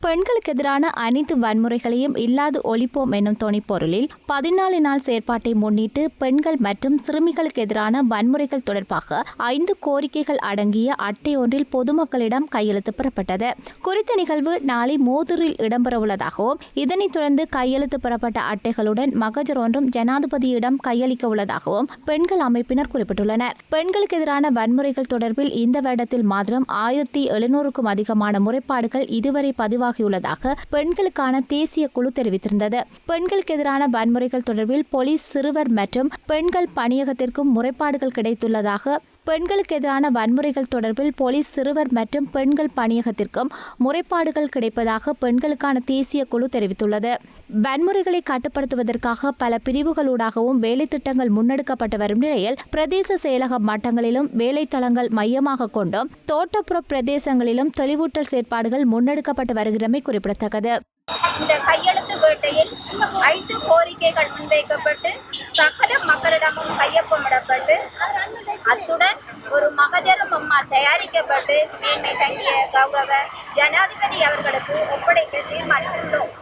பெண்களுக்கு எதிரான அனைத்து வன்முறைகளையும் இல்லாது ஒழிப்போம் என்னும் துணைப்பொருளில் பதினாலு நாள் செயற்பாட்டை முன்னிட்டு பெண்கள் மற்றும் சிறுமிகளுக்கு எதிரான வன்முறைகள் தொடர்பாக ஐந்து கோரிக்கைகள் அடங்கிய அட்டை ஒன்றில் பொதுமக்களிடம் கையெழுத்து பெறப்பட்டது. குறித்த நிகழ்வு நாளை மோதூரில் இடம்பெறவுள்ளதாகவும் இதனைத் தொடர்ந்து கையெழுத்து பெறப்பட்ட அட்டைகளுடன் மகஜர் ஒன்றும் ஜனாதிபதியிடம் கையளிக்க உள்ளதாகவும் பெண்கள் அமைப்பினர் குறிப்பிட்டுள்ளனர். பெண்களுக்கு எதிரான வன்முறைகள் தொடர்பில் இந்த வருடத்தில் மாத்திரம் ஆயிரத்தி எழுநூறுக்கும் அதிகமான முறைப்பாடுகள் இதுவரை பதிவாக உருவாகியுள்ளதாக பெண்களுக்கான தேசிய குழு தெரிவித்திருந்தது. பெண்களுக்கு எதிரான வன்முறைகள் தொடர்பில் போலீஸ் சிறுவர் மற்றும் பெண்கள் பணியகத்திற்கும் முறைப்பாடுகள் கிடைத்துள்ளதாக பெண்களுக்கு எதிரான வன்முறைகள் தொடர்பில் போலீஸ் சிறுவர் மற்றும் பெண்கள் பணியகத்திற்கும் முறைப்பாடுகள் கிடைப்பதாக பெண்களுக்கான தேசிய குழு தெரிவித்துள்ளது. வன்முறைகளை கட்டுப்படுத்துவதற்காக பல பிரிவுகளூடாகவும் வேலை திட்டங்கள் முன்னெடுக்கப்பட்டு வரும் நிலையில் பிரதேச செயலக மட்டங்களிலும் வேலைத்தளங்கள் மையமாக கொண்டும் தோட்டப்புற பிரதேசங்களிலும் தெளிவூட்டல் செயற்பாடுகள் முன்னெடுக்கப்பட்டு வருகிறமை குறிப்பிடத்தக்கது. இந்த கையெழுத்து வேட்டையில் ஐந்து கோரிக்கைகள் முன்வைக்கப்பட்டு சகல மக்களிடமும் கையொப்பமிடப்பட்டு அத்துடன் ஒரு மகஜரும் பொம்மா தயாரிக்கப்பட்டு மேன்மை தங்கிய கௌரவ ஜனாதிபதி அவர்களுக்கு ஒப்படைக்க தீர்மானித்துள்ளோம்.